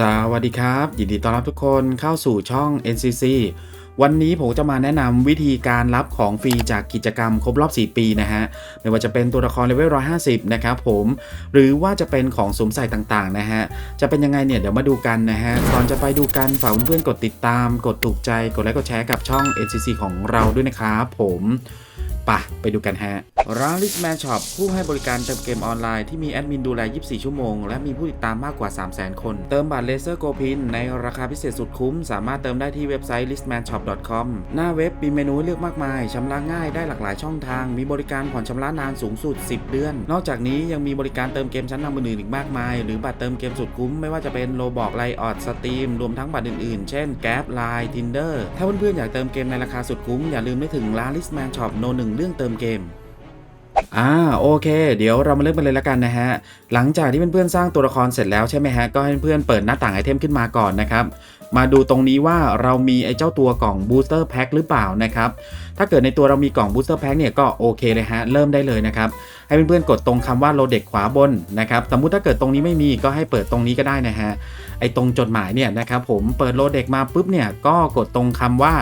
สวัสดีครับ ยินดีต้อนรับทุกคนเข้าสู่ช่อง NCC วันนี้ผมจะมาแนะนำวิธีการรับของฟรีจากกิจกรรมครบรอบ 4 ปีนะฮะ ไม่ว่าจะเป็นตัวละครเลเวล 150 นะครับผม หรือว่าจะเป็นของสวมใส่ต่างๆนะฮะ จะเป็นยังไงเนี่ย เดี๋ยวมาดูกันนะฮะ ก่อนจะไปดูกันฝากเพื่อนๆกดติดตาม กดถูกใจ กดไลค์ กดแชร์กับช่อง NCC ของเราด้วยนะครับผม ปะไปดูกันฮะร้าน Listman Shop ผู้ให้บริการเติมเกมออนไลน์ที่มีแอดมินดูแล 24 ชั่วโมง และมีผู้ติดตามมากกว่า 300,000 คน เติมบัตรเลเซอร์โกพิน ในราคาพิเศษสุดคุ้ม สามารถเติมได้ที่เว็บไซต์ listmanshop.com หน้าเว็บมีเมนูให้เลือกมากมายชำระง่ายได้หลากหลายช่องทาง มีบริการผ่อนชำระนานสูงสุด 10 เดือน นอกจากนี้ยังมีบริการเติมเกมชั้นนำอื่นๆอีกมากมาย หรือบัตรเติมเกมสุดคุ้มไม่ว่าจะเป็นโลบอกไลออดสตรีมรวมทั้งบัตรอื่นๆ เช่นแก๊ปไลน์ทินเดอร์ถ้าเพื่อนๆอยากเติมเกมในราคาสุดคุ้มอย่าลืมนึกถึงร้าน Listman Shop โนหนึ่งเรื่องเติมเกมอ่าโอเค เดี๋ยวเรามาเริ่มกันเลยล้วกันนะฮะ หลังจากที่เพื่อนๆสร้างตัวละครเสร็จแล้วใช่ไหมฮะ ก็ให้เพื่อนเปิดหน้าต่างไอเทมขึ้นมาก่อนนะครับ มาดูตรงนี้ว่าเรามีไอ้เจ้าตัวกล่อง Booster Pack หรือเปล่านะครับ ถ้าเกิดในตัวเรามีกล่อง Booster Pack เนี่ยก็โอเคเลยฮะ เริ่มได้เลยนะครับ ให้เพื่อนๆกดตรงคำว่าโลเด็กขวาบนนะครับ สมมุติถ้าเกิดตรงนี้ไม่มีก็ให้เปิดตรงนี้ก็ได้นะฮะ ไอ้ตรงจดหมายเนี่ยนะครับผมเปิดโลเด็กมาปุ๊บเนี่ยก็กดตรงคำว่า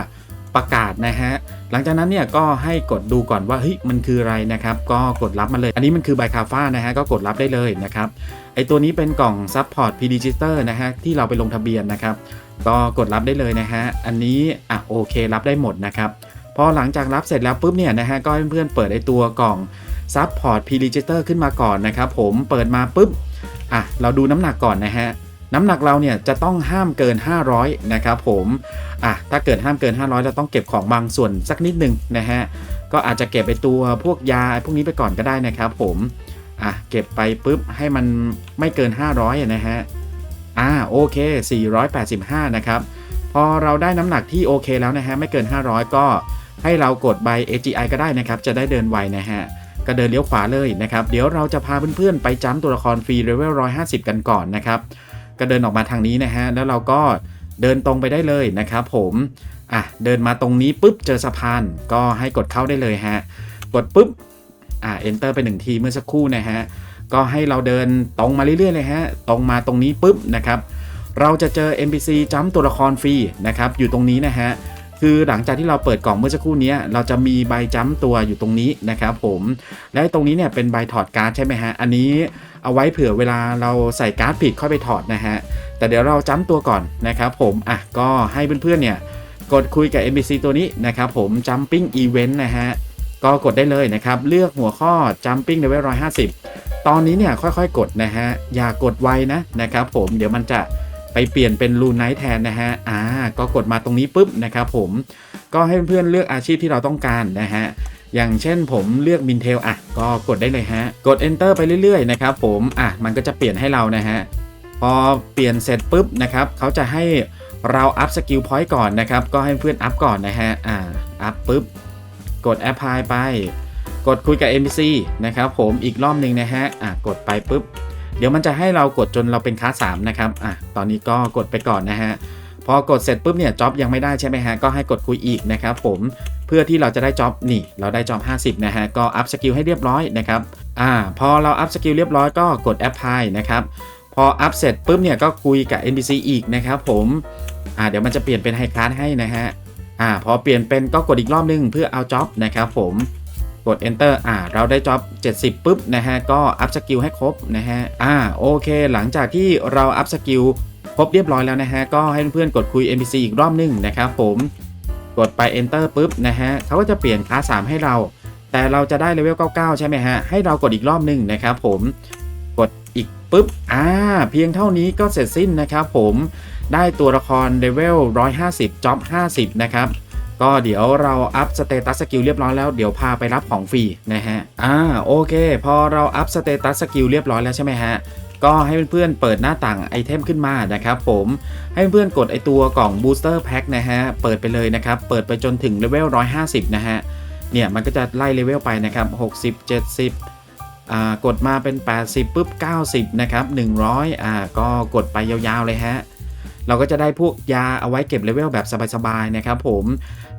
ประกาศนะฮะหลังจากนั้นเนี่ยก็ให้กดดูก่อนว่าเฮ้ยมันคืออะไรนะครับ ก็กดรับมาเลย อันนี้มันคือใบคาฟ้านะฮะก็กดรับได้เลยนะครับไอตัวนี้เป็นกล่อง Support p d g i t e r นะฮะที่เราไปลงทะเบียนนะครับ ก็กดรับได้เลยนะฮะอันนี้อะโอเครับได้หมดนะครับพอหลังจากรับเสร็จแล้วปุ๊บเนี่ยนะฮะก็ให้เพื่อนๆเปิดไอตัวกล่อง Support p d g i t e r ขึ้นมาก่อนนะครับผมเปิดมาปุ๊บอะเราดูน้ำหนักก่อนนะฮะ น้ำหนักเราเนี่ยจะต้องห้ามเกิน 500 นะครับผมอะถ้าเกิดห้ามเกิน 500 เราต้องเก็บของบางส่วนสักนิดหนึ่งนะฮะก็อาจจะเก็บไปตัวพวกยาพวกนี้ไปก่อนก็ได้นะครับผมอะเก็บไปปุ๊บให้มันไม่เกิน 500อะนะฮะอ่าโอเค 485 นะครับพอเราได้น้ำหนักที่โอเคแล้วนะฮะไม่เกิน 500 ก็ให้เรากดใบ AGI ก็ได้นะครับ จะได้เดินไวนะฮะ ก็เดินเลี้ยวขวาเลยนะครับ เดี๋ยวเราจะพาเพื่อนๆ ไปจ้ำตัวละครฟรีเลเวล150 กันก่อนนะครับ ก็เดินออกมาทางนี้นะฮะ แล้วเราก็เดินตรงไปได้เลยนะครับผมอะเดินมาตรงนี้ปุ๊บเจอสะพานก็ให้กดเข้าได้เลยฮะ กดปุ๊บอะ enter ไปหนึ่งทีเมื่อสักครู่นะฮะ ก็ให้เราเดินตรงมาเรื่อยๆเลยฮะ ตรงมาตรงนี้ปุ๊บนะครับ เราจะเจอ NPC จ้ำตัวละครฟรีนะครับ อยู่ตรงนี้นะฮะ คือหลังจากที่เราเปิดกล่องเมื่อสักครู่นี้เราจะมีใบจัมตัวอยู่ตรงนี้นะครับผมและตรงนี้เนี่ยเป็นใบถอดการ์ดใช่ไหมฮะอันนี้เอาไว้เผื่อเวลาเราใส่การ์ดผิดค่อยไปถอดนะฮะแต่เดี๋ยวเราจ้ำตัวก่อนนะครับผมอะก็ให้เพื่อนๆเนี่ยกดคุยกับ NPC ตัวนี้นะครับผม Jumping Event นะฮะก็กดได้เลยนะครับ เลือกหัวข้อ Jumping Level 150 ตอนนี้เนี่ยค่อยๆ กดนะฮะอย่ากดไวนะนะครับผมเดี๋ยวมันจะ ไปเปลี่ยนเป็นรูไนท์แทนนะฮะอ่าก็กดมาตรงนี้ปุ๊บนะครับผมก็ให้เพื่อนเลือกอาชีพที่เราต้องการนะฮะอย่างเช่นผมเลือกมินเทลอะ ก็กดได้เลยฮะ กด enter ไปเรื่อยๆนะครับผมอะมันก็จะเปลี่ยนให้เรานะฮะพอเปลี่ยนเสร็จปุ๊บนะครับเขาจะให้เราอัพสกิลพอยต์ก่อนนะครับ ก็ให้เพื่อนอัพก่อนนะฮะอ่าอัพปุ๊บ กด apply ไป กดคุยกับ NPC นะครับผมอีกรอบหนึ่งนะฮะอะกดไปปุ๊บ เดี๋ยวมันจะให้เรากดจนเราเป็นคลาสสามนะครับอะตอนนี้ก็กดไปก่อนนะฮะพอกดเสร็จปุ๊บเนี่ยจ็อบยังไม่ได้ใช่ไหมฮะก็ให้กดคุยอีกนะครับผมเพื่อที่เราจะได้จ็อบนี่ เราได้จ็อบ50 นะฮะ ก็อัพสกิลให้เรียบร้อยนะครับอ่าพอเราอัพสกิลเรียบร้อยก็กด apply นะครับพออัพเสร็จปุ๊บเนี่ยก็คุยกับ NPC อีกนะครับผมอ่าเดี๋ยวมันจะเปลี่ยนเป็นไฮคลาสให้นะฮะอ่าพอเปลี่ยนเป็นก็กดอีกรอบนึงเพื่อเอาจ็อบนะครับผม กด enter อ่า เราได้จ็อบ70 ปุ๊บนะฮะ ก็อัพสกิลให้ครบนะฮะ อ่า โอเค หลังจากที่เราอัพสกิลครบเรียบร้อยแล้วนะฮะ ก็ให้เพื่อนๆกดคุย NPC อีกรอบนึงนะครับผม กดไป enter ปุ๊บนะฮะเขาก็จะเปลี่ยนคลาส3ให้เรา แต่เราจะได้เลเวล99 ใช่ไหมฮะ ให้เรากดอีกรอบนึงนะครับผม กดอีกปุ๊บ อ่า เพียงเท่านี้ก็เสร็จสิ้นนะครับผม ได้ตัวละครเลเวล150จ็อบ50 นะครับ ก็เดี๋ยวเราอัพสเตตัสสกิลเรียบร้อยแล้วเดี๋ยวพาไปรับของฟรีนะฮะอ่าโอเค พอเราอัพสเตตัสสกิลเรียบร้อยแล้วใช่ไหมฮะก็ให้เพื่อนๆเปิดหน้าต่างไอเทมขึ้นมานะครับผมให้เพื่อนๆกดไอตัวกล่อง Booster Pack นะฮะเปิดไปเลยนะครับเปิดไปจนถึงเลเวล150 นะฮะเนี่ยมันก็จะไล่เลเวลไปนะครับ60 70อ่ากดมาเป็น 80ปุ๊บ90 นะครับ 100อ่าก็กดไปยาวๆเลยฮะ เราก็จะได้พวกยาเอาไว้เก็บเลเวลแบบสบายๆนะครับผม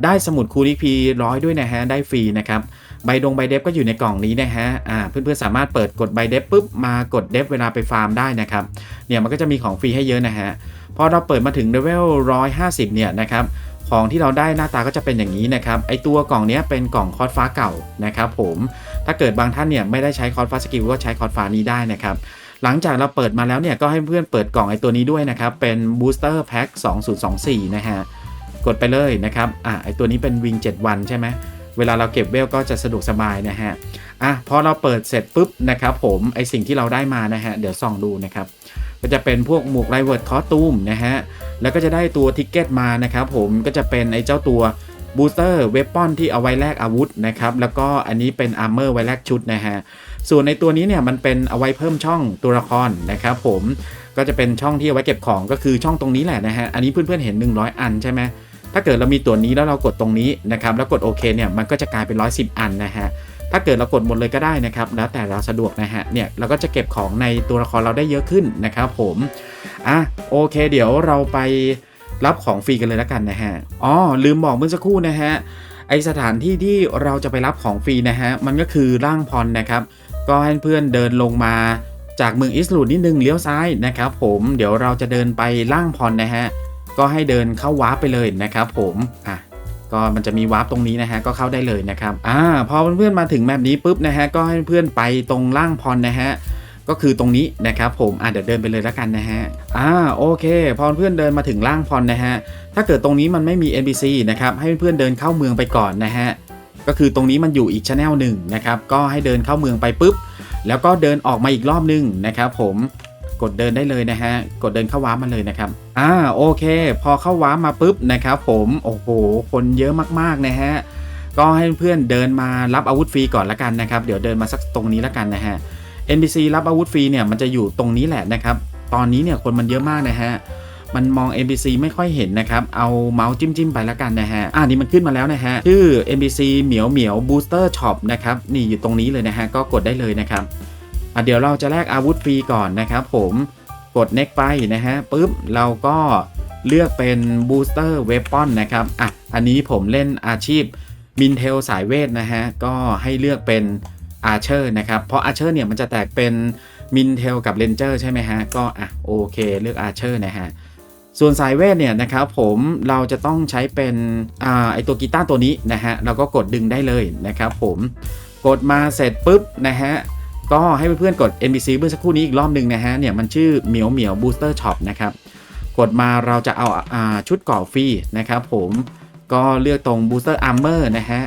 ได้สมุดคูณ EP ร้อยด้วยนะฮะได้ฟรีนะครับใบดงใบเดฟก็อยู่ในกล่องนี้นะฮะอ่าเพื่อนๆสามารถเปิดกดใบเดฟปุ๊บมากดเดฟเวลาไปฟาร์มได้นะครับเนี่ยมันก็จะมีของฟรีให้เยอะนะฮะพอเราเปิดมาถึงเลเวล150 เนี่ยนะครับของที่เราได้หน้าตาก็จะเป็นอย่างนี้นะครับ ไอตัวกล่องนี้เป็นกล่องคอร์สฟ้าเก่านะครับผม ถ้าเกิดบางท่านเนี่ยไม่ได้ใช้คอร์สฟ้าสกิลก็ใช้คอร์สฟ้านี้ได้นะครับ หลังจากเราเปิดมาแล้วเนี่ยก็ให้เพื่อนเปิดกล่องไอตัวนี้ด้วยนะครับ เป็น Booster Pack 2024 นะฮะ กดไปเลยนะครับ อะไอตัวนี้เป็นวิง7 วันใช่ไหมเวลาเราเก็บเวลก็จะสะดวกสบายนะฮะ อะพอเราเปิดเสร็จปุ๊บนะครับผมไอสิ่งที่เราได้มานะฮะ เดี๋ยวส่องดูนะครับ ก็จะเป็นพวกหมวกไรเวิร์ดคอสตูมนะฮะ แล้วก็จะได้ตัวทิกเก็ตมานะครับผมก็จะเป็นไอเจ้าตัวบูสเตอร์เวปอนที่เอาไว้แลกอาวุธนะครับ แล้วก็อันนี้เป็นอาร์เมอร์ไว้แลกชุดนะฮะ ส่วนในตัวนี้เนี่ยมันเป็นเอาไว้เพิ่มช่องตัวละครนะครับผมก็จะเป็นช่องที่เอาไว้เก็บของก็คือช่องตรงนี้แหละนะฮะอันนี้เพื่อนๆเห็น 100 อันใช่ไหมถ้าเกิดเรามีตัวนี้แล้วเรากดตรงนี้นะครับแล้วกดโอเคเนี่ยมันก็จะกลายเป็น 110 อันนะฮะถ้าเกิดเรากดหมดเลยก็ได้นะครับ แล้วแต่เราสะดวกนะฮะ เนี่ยเราก็จะเก็บของในตัวละครเราได้เยอะขึ้นนะครับผม อะโอเค เดี๋ยวเราไปรับของฟรีกันเลยแล้วกันนะฮะ อ๋อลืมบอกเมื่อสักครู่นะฮะ ไอสถานที่ที่เราจะไปรับของฟรีนะฮะ มันก็คือร่างพรนะครับ ก็ให้เพื่อนเดินลงมาจากเมืองอิสลูดนิดนึงเลี้ยวซ้ายนะครับผมเดี๋ยวเราจะเดินไปล่างพรนะฮะก็ให้เดินเข้าวาร์ปไปเลยนะครับผมอะก็มันจะมีวาร์ปตรงนี้นะฮะก็เข้าได้เลยนะครับอ่าพอเพื่อนๆมาถึงแบบนี้ปุ๊บนะฮะก็ให้เพื่อนไปตรงล่างพรนะฮะก็คือตรงนี้นะครับผมอะเดี๋ยวเดินไปเลยแล้วกันนะฮะอ่าโอเค พอเพื่อนเดินมาถึงล่างพรนะฮะถ้าเกิดตรงนี้มันไม่มี NPC นะครับให้เพื่อนเดินเข้าเมืองไปก่อนนะฮะ ก็คือตรงนี้มันอยู่อีกช anel หนึ่งนะครับ ก็ให้เดินเข้าเมืองไปปุ๊บ แล้วก็เดินออกมาอีกรอบนึงนะครับผมกดเดินได้เลยนะฮะ กดเดินเข้าว้าร์ปมาเลยนะครับ อ่าโอเค พอเข้าว้ามาปุ๊บนะครับผมโอ้โหคนเยอะมากๆนะฮะก็ให้เพื่อนเดินมารับอาวุธฟรีก่อนละกันนะครับ เดี๋ยวเดินมาสักตรงนี้ละกันนะฮะ NPC รับอาวุธฟรีเนี่ยมันจะอยู่ตรงนี้แหละนะครับ ตอนนี้เนี่ยคนมันเยอะมากนะฮะ มันมอง NPC ไม่ค่อยเห็นนะครับ เอาเมาส์จิ้มจิ้มๆไปแล้วกันนะฮะอ่านี่มันขึ้นมาแล้วนะฮะชื่อ NPC เหมียวเหมียว Booster Shop นะครับนี่อยู่ตรงนี้เลยนะฮะก็กดได้เลยนะครับอะเดี๋ยวเราจะแลกอาวุธฟรีก่อนนะครับผมกด next ไปนะฮะปุ๊บเราก็เลือกเป็น Booster Weapon นะครับอะอันนี้ผมเล่นอาชีพมินเทลสายเวทนะฮะก็ให้เลือกเป็น Archer นะครับเพราะ Archer เนี่ยมันจะแตกเป็นมินเทลกับ Ranger ใช่ไหมฮะก็อะโอเคเลือก Archer นะฮะ ส่วนสายเวทเนี่ยนะครับผมเราจะต้องใช้เป็นอ่าไอตัวกีตาร์ตัวนี้นะฮะเราก็กดดึงได้เลยนะครับผมกดมาเสร็จปุ๊บนะฮะก็ให้เพื่อนๆกด NPC เมื่อสักครู่นี้อีกรอบหนึ่งนะฮะเนี่ยมันชื่อเหมียวเหมียวบูสเตอร์ช็อปนะครับกดมาเราจะเอาอ่าชุดก่อฟรีนะครับผมก็เลือกตรง Booster Armor นะฮะ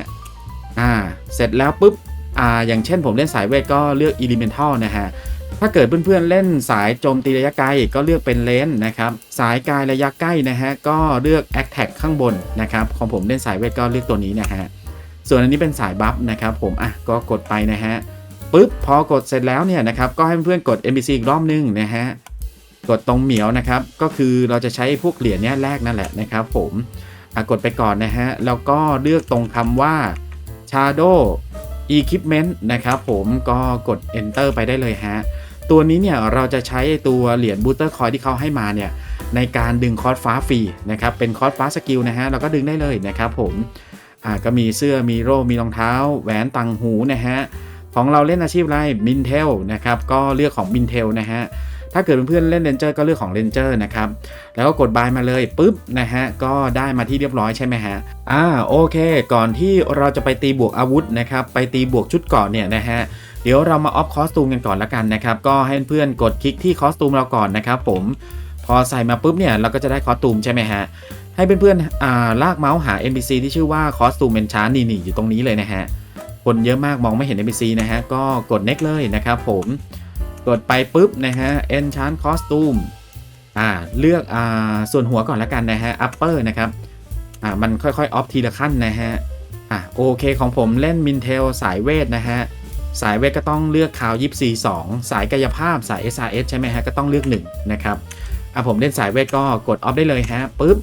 อ่าเสร็จแล้วปุ๊บอ่าอย่างเช่นผมเล่นสายเวทก็เลือก Elemental นะฮะ ถ้าเกิดเพื่อนๆเล่นสายโจมตีระยะไกลก็เลือกเป็นเลนนะครับ สายกายระยะใกล้นะฮะก็เลือก a t t a c ข้างบนนะครับของผมเล่นสายเวทก็เลือกตัวนี้นะฮะส่วนอันนี้เป็นสายบัฟนะครับผมอะก็กดไปนะฮะปุ๊บพอกดเสร็จแล้วเนี่ยนะครับก็ให้เพื่อนๆกด NPC อีกรอบนึงนะฮะกดตรงเหมียวนะครับ ก็คือเราจะใช้พวกเหรียญเนี้ยแรกนั่นแหละนะครับผมกดไปก่อนนะฮะแล้วก็เลือกตรงคำว่า Shadow Equipment นะครับผมก็กด Enter ไปได้เลยฮะ ตัวนี้เนี่ยเราจะใช้ตัวเหรียญบูสเตอร์คอยที่เขาให้มาเนี่ยในการดึงคอร์สฟ้าฟรีนะครับเป็นคอร์สฟ้าสกิลนะฮะเราก็ดึงได้เลยนะครับผมอ่าก็มีเสื้อมีโร่มีรองเท้า แหวนตังหูนะฮะของเราเล่นอาชีพอะไรมินเทลนะครับก็เลือกของมินเทลนะฮะ ถ้าเกิดเพื่อนๆเล่นเรนเจอร์ก็เลือกของเรนเจอร์นะครับ แล้วก็กดบายมาเลยปุ๊บนะฮะ ก็ได้มาที่เรียบร้อยใช่ไหมฮะ อ่าโอเค ก่อนที่เราจะไปตีบวกอาวุธนะครับ ไปตีบวกชุดเกราะเนี่ยนะฮะเดี๋ยวเรามาออฟคอสตูมกันก่อนละกันนะครับ ก็ให้เพื่อนกดคลิกที่คอสตูมเราก่อนนะครับผมพอใส่มาปุ๊บเนี่ยเราก็จะได้คอสตูมใช่ไหมฮะ ให้เพื่อนๆอ่าลากเมาส์หา NPC ที่ชื่อว่าคอสตูมเมนชาร์นี่นี่อยู่ตรงนี้เลยนะฮะคนเยอะมากมองไม่เห็น NPC นะฮะก็กด next เลยนะครับผม กดไปปุ๊บนะฮะ enchant costume อ่าเลือกอ่าส่วนหัวก่อนละกันนะฮะ upper นะครับอ่ามันค่อยๆออฟทีละขั้นนะฮะอะโอเคของผมเล่นมินเทลสายเวทนะฮะ สายเวทก็ต้องเลือกคาวยิปซีสองสายกายภาพสาย SRS ใช่ไหมฮะ ก็ต้องเลือก1นะครับอะผมเล่นสายเวทก็กดออฟได้เลยฮะปุ๊บ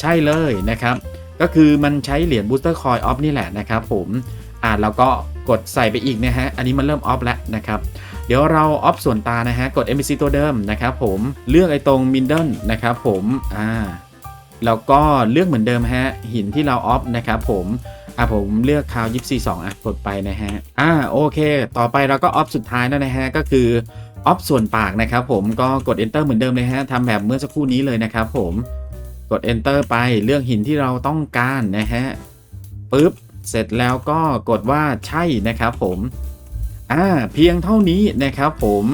ใช่เลยนะครับ ก็คือมันใช้เหรียญบูสเตอร์คอยออฟนี่แหละนะครับผมอ่าเราก็กดใส่ไปอีกนะฮะ อันนี้มันเริ่มออฟแล้วนะครับ เดี๋ยวเราออฟส่วนตานะฮะ กด NPC ตัวเดิมนะครับผม เลือกไอ้ตรง Middle นะครับผม อ่า แล้วก็เลือกเหมือนเดิมฮะ หินที่เราออฟนะครับผมอะผมเลือกคาวยิปซีสองอะกดไปนะฮะ อ่าโอเค ต่อไปเราก็ออฟสุดท้ายแล้วนะฮะ ก็คือออฟส่วนปากนะครับผมก็กด Enter เหมือนเดิมเลยฮะทำแบบเมื่อสักครู่นี้เลยนะครับผมกด Enter ไปเลือกหินที่เราต้องการนะฮะปึ๊บเสร็จแล้วก็กดว่าใช่นะครับผม อ่าเพียงเท่านี้นะครับผม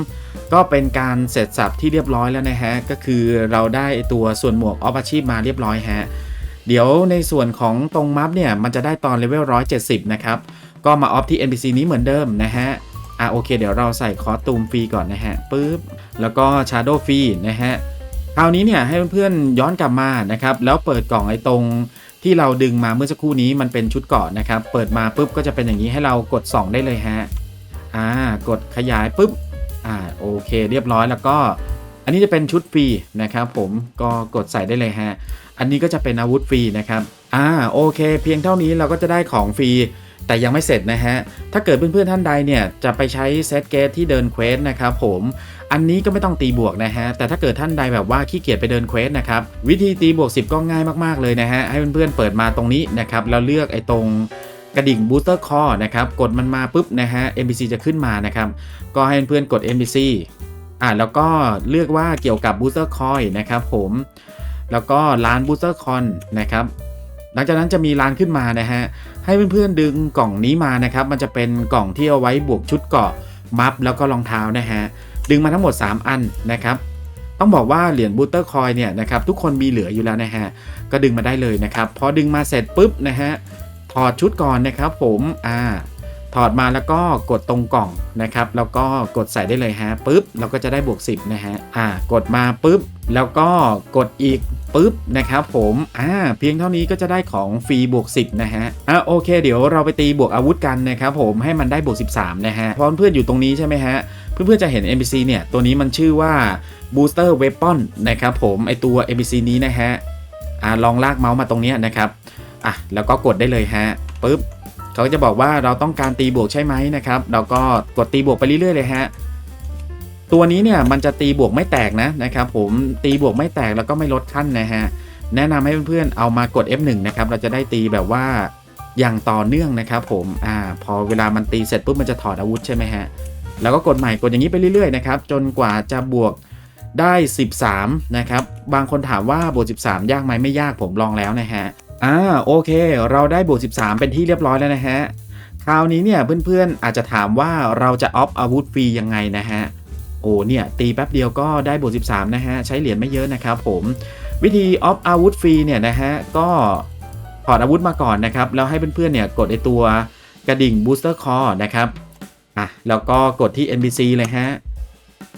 ก็เป็นการเสร็จสับที่เรียบร้อยแล้วนะฮะ ก็คือเราได้ตัวส่วนหมวกออฟอาชีพมาเรียบร้อยฮะ เดี๋ยวในส่วนของตรงมัฟเนี่ย มันจะได้ตอนเลเวล 170 นะครับ ก็มาออฟที่ NPC นี้เหมือนเดิมนะฮะ อะโอเค เดี๋ยวเราใส่คอสตูมฟรีก่อนนะฮะปึ๊บ แล้วก็ชาร์โดฟรีนะฮะ คราวนี้เนี่ยให้เพื่อนๆย้อนกลับมานะครับ แล้วเปิดกล่องไอ้ตรงที่เราดึงมาเมื่อสักครู่นี้มันเป็นชุดเกาะนะครับ เปิดมาปุ๊บก็จะเป็นอย่างนี้ให้เรากด2ได้เลยฮะ อ่ากดขยายปุ๊บอ่าโอเค เรียบร้อยแล้วก็ อันนี้จะเป็นชุดฟรีนะครับ ผมก็กดใส่ได้เลยฮะอันนี้ก็จะเป็นอาวุธฟรีนะครับอ่าโอเค เพียงเท่านี้เราก็จะได้ของฟรีแต่ยังไม่เสร็จนะฮะ ถ้าเกิดเพื่อนๆท่านใดเนี่ยจะไปใช้เซตเกตที่เดินเควสนะครับผม อันนี้ก็ไม่ต้องตีบวกนะฮะ แต่ถ้าเกิดท่านใดแบบว่าขี้เกียจไปเดินเควสนะครับ วิธีตีบวก 10 ก็ง่ายมากๆเลยนะฮะ ให้เพื่อนๆเปิดมาตรงนี้นะครับ แล้วเลือกไอ้ตรง กระดิ่งบูสเตอร์คอนะครับ กดมันมาปุ๊บนะฮะ NPC จะขึ้นมานะครับ ก็ให้เพื่อนกด NPC อ่าแล้วก็เลือกว่าเกี่ยวกับ Booster Coin นะครับผม แล้วก็ร้าน Booster Con นะครับหลังจากนั้นจะมีร้านขึ้นมานะฮะ ให้เพื่อนๆดึงกล่องนี้มานะครับ มันจะเป็นกล่องที่เอาไว้บวกชุดเกาะมัฟแล้วก็รองเท้านะฮะ ดึงมาทั้งหมด 3 อันนะครับ ต้องบอกว่าเหรียญบูเตอร์คอยเนี่ยนะครับทุกคนมีเหลืออยู่แล้วนะฮะ ก็ดึงมาได้เลยนะครับ พอดึงมาเสร็จปุ๊บนะฮะ ถอดชุดก่อนนะครับผมอ่าถอดมาแล้วก็กดตรงกล่องนะครับ แล้วก็กดใส่ได้เลยฮะปุ๊บเราก็จะได้บวก 10 นะฮะอ่ากดมาปุ๊บ แล้วก็กดอีกปุ๊บนะครับผมอ่าเพียงเท่านี้ก็จะได้ของฟรีบวก 10 นะฮะอ่าโอเค เดี๋ยวเราไปตีบวกอาวุธกันนะครับผมให้มันได้บวก 13 นะฮะเพราะเพื่อนอยู่ตรงนี้ใช่ไหมฮะ เพื่อนๆจะเห็น NPC เนี่ยตัวนี้มันชื่อว่า Booster Weapon นะครับผมไอตัว NPC นี้นะฮะอ่าลองลากเมาส์มาตรงนี้นะครับ อะแล้วก็กดได้เลยฮะปุ๊บเขาจะบอกว่าเราต้องการตีบวกใช่ไหมนะครับ เราก็กดตีบวกไปเรื่อยๆเลยฮะตัวนี้เนี่ยมันจะตีบวกไม่แตกนะนะครับ ผมตีบวกไม่แตกแล้วก็ไม่ลดขั้นนะฮะแนะนำให้เพื่อนๆเอามากด F1 นะครับเราจะได้ตีแบบว่าอย่างต่อเนื่องนะครับผมอ่าพอเวลามันตีเสร็จปุ๊บมันจะถอดอาวุธใช่ไหมฮะแล้วก็กดใหม่กดอย่างนี้ไปเรื่อยๆนะครับจนกว่าจะบวกได้ 13 นะครับ บางคนถามว่าบวก 13 ยากไหมไม่ยากผมลองแล้วนะฮะ อ่าโอเค เราได้บวก13 เป็นที่เรียบร้อยแล้วนะฮะ คราวนี้เนี่ยเพื่อนๆอาจจะถามว่าเราจะออฟอาวุธฟรียังไงนะฮะ โอ้เนี่ยตีแป๊บเดียวก็ได้บวก13 นะฮะ ใช้เหรียญไม่เยอะนะครับผมวิธีออฟอาวุธฟรีเนี่ยนะฮะก็ถอดอาวุธมาก่อนนะครับ แล้วให้เพื่อนๆเนี่ยกดไอตัวกระดิ่ง booster call นะครับอะแล้วก็กดที่ NPC เลยฮะ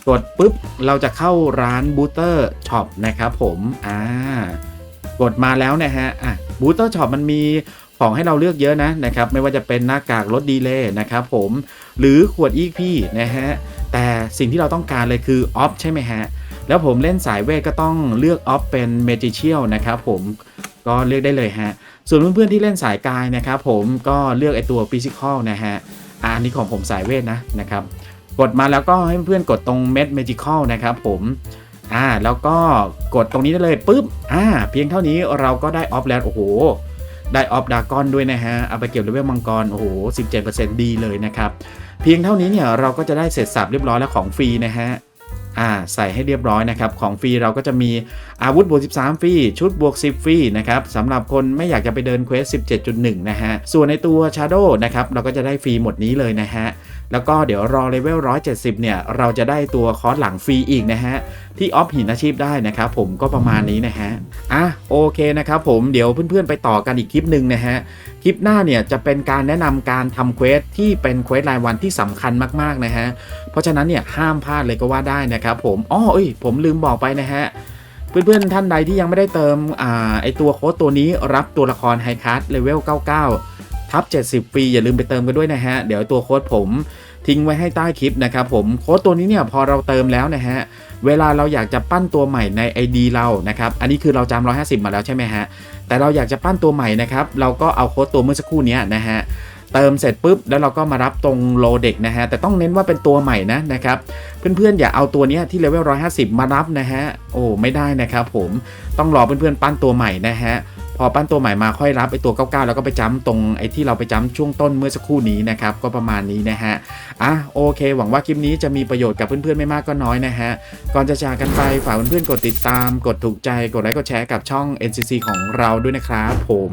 กดปุ๊บ เราจะเข้าร้าน Booster Shop นะครับผมอ่า กดมาแล้วนะฮะอะ Booster Shop มันมีของให้เราเลือกเยอะนะนะครับ ไม่ว่าจะเป็นหน้ากากลดดีเลย์นะครับผม หรือขวด EP นะฮะ แต่สิ่งที่เราต้องการเลยคือออฟใช่ไหมฮะ แล้วผมเล่นสายเวทก็ต้องเลือกออฟเป็นเมจิเชียลนะครับผมก็เลือกได้เลยฮะ ส่วนเพื่อนๆที่เล่นสายกายนะครับผมก็เลือกไอตัวฟิสิกอลนะฮะอะอันนี้ของผมสายเวทนะนะครับ กดมาแล้วก็ให้เพื่อนกดตรงเม็ดเมจิคอลนะครับผม อ่าแล้วก็กดตรงนี้ได้เลยปุ๊บอ่าเพียงเท่านี้เราก็ได้ออฟแล้วโอ้โหได้ออฟดากอนด้วยนะฮะเอาไปเก็บเลเวลมังกรโอ้โห 17%ดีเลยนะครับ เพียงเท่านี้เนี่ยเราก็จะได้เสร็จสับเรียบร้อยแล้วของฟรีนะฮะ อ่าใส่ให้เรียบร้อยนะครับ ของฟรีเราก็จะมีอาวุธบวก 13 ฟรี ชุดบวก 10 ฟรีนะครับสำหรับคนไม่อยากจะไปเดินเควส 17.1 นะฮะ ส่วนในตัว Shadow นะครับ เราก็จะได้ฟรีหมดนี้เลยนะฮะ แล้วก็เดี๋ยวรอเลเวล 170 เนี่ย เราจะได้ตัวคอร์สหลังฟรีอีกนะฮะ ที่ออฟหินอาชีพได้นะครับผมก็ประมาณนี้นะฮะ อะโอเคนะครับผมเดี๋ยวเพื่อนๆไปต่อกันอีกคลิปหนึ่งนะฮะคลิปหน้าเนี่ยจะเป็นการแนะนำการทำเควสที่เป็นเควสรายวันที่สำคัญมากๆนะฮะ เพราะฉะนั้นเนี่ยห้ามพลาดเลยก็ว่าได้นะครับผมอ๋อเอ้ยผมลืมบอกไปนะฮะเพื่อนๆท่านใดที่ยังไม่ได้เติมอ่าไอตัวโค้ดตัวนี้รับตัวละครไฮคัสเลเวล 99 ทับ 70 ฟรี อย่าลืมไปเติมกันด้วยนะฮะ เดี๋ยวตัวโค้ดผมทิ้งไว้ให้ใต้คลิปนะครับผมโค้ดตัวนี้เนี่ยพอเราเติมแล้วนะฮะ เวลาเราอยากจะปั้นตัวใหม่ใน ID เรานะครับ อันนี้คือเราจำ150 มาแล้วใช่ไหมฮะ แต่เราอยากจะปั้นตัวใหม่นะครับ เราก็เอาโค้ดตัวเมื่อสักครู่นี้นะฮะ เติมเสร็จปุ๊บแล้วเราก็มารับตรงโลเด็กนะฮะแต่ต้องเน้นว่าเป็นตัวใหม่นะนะครับเพื่อนๆอย่าเอาตัวนี้ที่เลเวล150 มารับนะฮะโอ้ไม่ได้นะครับผมต้องรอเพื่อนๆปั้นตัวใหม่นะฮะพอปั้นตัวใหม่มาค่อยรับไอตัว 99 แล้วก็ไปจ้ำตรงไอที่เราไปจ้ำช่วงต้นเมื่อสักครู่นี้นะครับก็ประมาณนี้นะฮะอะโอเค หวังว่าคลิปนี้จะมีประโยชน์กับเพื่อนๆไม่มากก็น้อยนะฮะก่อนจะจากกันไปฝากเพื่อนๆกดติดตาม กดถูกใจกดไลค์กดแชร์กับช่อง NCC ของเราด้วยนะครับผม